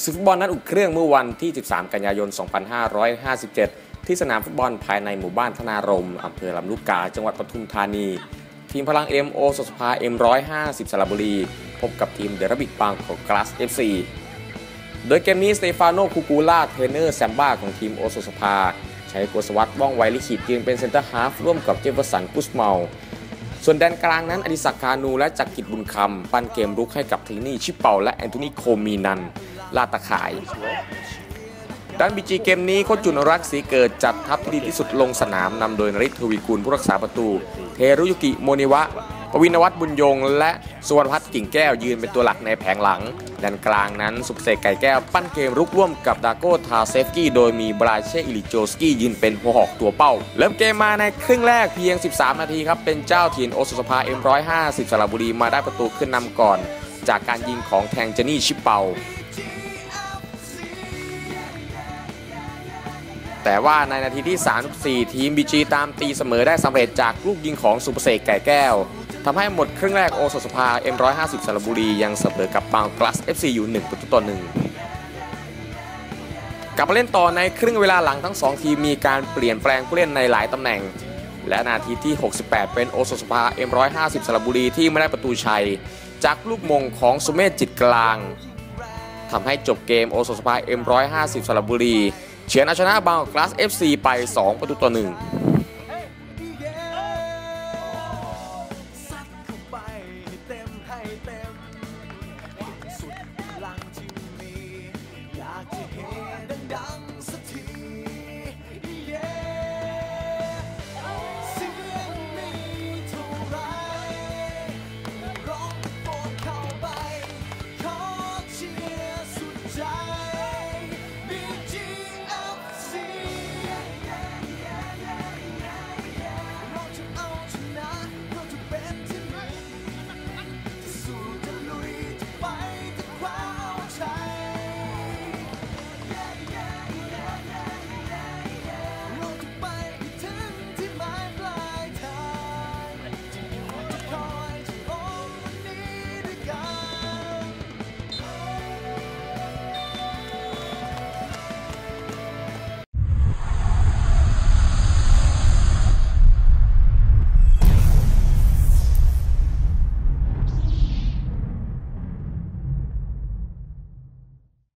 ศึกฟุตบอลนั้นอุ่นเครื่องเมื่อวันที่ 13 กันยายน 2557 ที่สนามฟุตบอลภายในหมู่บ้านธนารมอำเภอลำลูกกา จังหวัดปทุมธานี ทีมพลังเอ็มโอสสภาเอ็มร้อยห้าสิบสระบุรี พบกับทีมเดรบิกบางของกลาสเอฟซีโดยเกมนี้สเตฟานโนคูกูล่าเทรนเนอร์แซมบ้าของทีมโอสสภา ใช้กุศวัตว่องไวลิขิตยืนเป็นเซนเตอร์ฮาฟร่วมกับเจฟเฟอร์สันกุสเมาส่วนแดนกลางนั้นอดิศักคานูและจักรกิจบุญคำ ปั้นเกมรุกให้กับทีนี่ชิปเปาและแอนโทนีโคมีนัน ลาตะข่ายด้านบีจีเกมนี้โค้ชจุนรักษ์สีเกิดจัดทัพที่ดีที่สุดลงสนามนำโดยนริศทวีกุลผู้รักษาประตู เทรุยุกิโมนิวะปวินวัฒน์บุญยง และสุวรรณพัฒน์กิ่งแก้วยืนเป็นตัวหลักในแผงหลังด้านกลางนั้นสุภเสกไก่แก้วปั้นเกมรุกร่วมกับดาโกทาเซฟกี้โดยมีบราเชอิลิโจสกี้ยืนเป็นหัวหอกตัวเป้า เริ่มเกมมาในครึ่งแรกเพียง 13 นาทีครับ เป็นเจ้าถิ่นโอสุสภาเอ็มร้อยห้าสิบสระบุรีมาได้ประตูขึ้นนำก่อน จากการยิงของแทงเจนี่ชิปเปา แต่ว่าในนาทีที่ 34 ทีมบีจีตามตีเสมอได้สำเร็จจากลูกยิงของสุภเสกไก่แก้วทำให้หมดครึ่งแรกโอสถสภา M150 สระบุรียังเสมอกับบางกลัส FC อยู่ 1 ประตูต่อ1กลับมาเล่นต่อในครึ่งเวลาหลังทั้ง 2 ทีมมีการเปลี่ยนแปลงผู้เล่นในหลายตำแหน่ง และนาทีที่ 68 เป็นโอสถสภา M150 สระบุรีที่ไม่ได้ประตูชัย จากลูกมงของสุเมธจิตกลางทำให้จบเกมโอสถสภา M150 สระบุรีเฉือนเอาชนะบางกลาส FC ไป 2 ประตูต่อ1